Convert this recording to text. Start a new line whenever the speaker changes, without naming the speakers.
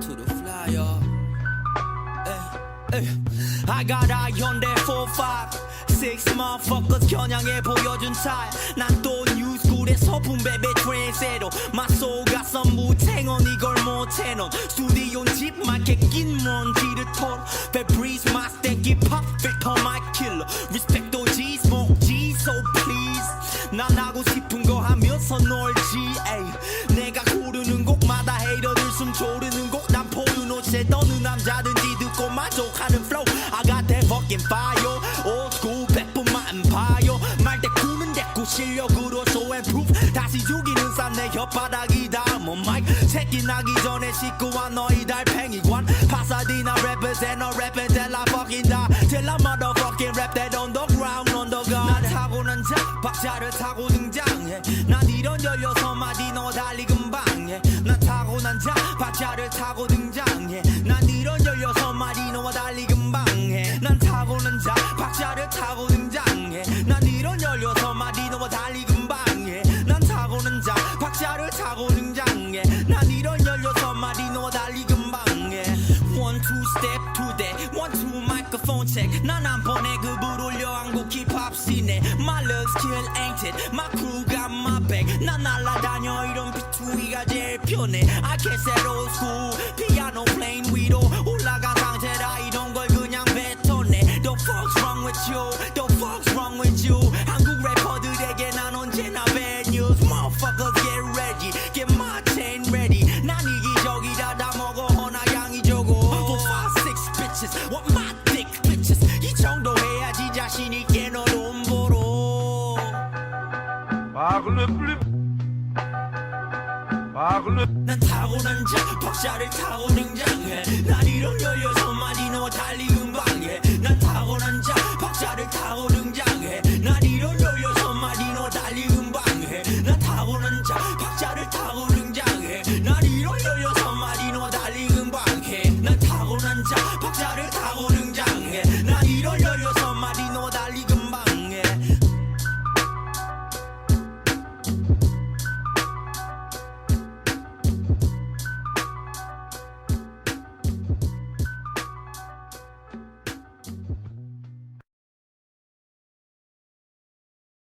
to the flyer. Hey, hey. I got a Hyundai 45. 6 motherfuckers 겨냥해 보여준 차난또 뉴스쿨의 소품 베베 트렌세로 My soul got some 무탱언 이걸 못해넌 스튜디오 집 마켓 낀 먼지를 털 Febreze my stanky pop filter my killer Respect OG's 목지 so please 난 하고 싶은 거 하면서 놀지 ay. 만족하는 flow I got that fucking fire old school 백분만 봐요 말대 꾸는 대꾸 실력으로 show and proof 다시 죽이는 싼내 혓바닥이 닿으면 마이크 새끼 나기 전에 식구와 너희 달팽이관 파사디나 represent no rap until I fucking die till I motherfucking rap that underground underground 난 타고난 자 박자를 타고 등장해 난 이런 열여섯 마디 너 달리 금방 해 난 타고난 자 박자를 타고 등장해 난 이런 Kill ain't it My crew got my back 난 날라다녀 이런 비투이가 제일 편해 I can't set old school 피아노 playing 위로 올라간 상태라 이런 걸 그냥 뱉어내 The fuck's wrong with you The fuck's wrong with you 한국 래퍼들에게 난 언제나 bad news Motherfuckers get ready Get my chain ready 난 이기적이다 다 먹어 허나 양이 적어 For five six bitches What
마글레 플립 마글레
난 타고난 자 박자를 타고 등장해. 난 이런 열여섯 마디 너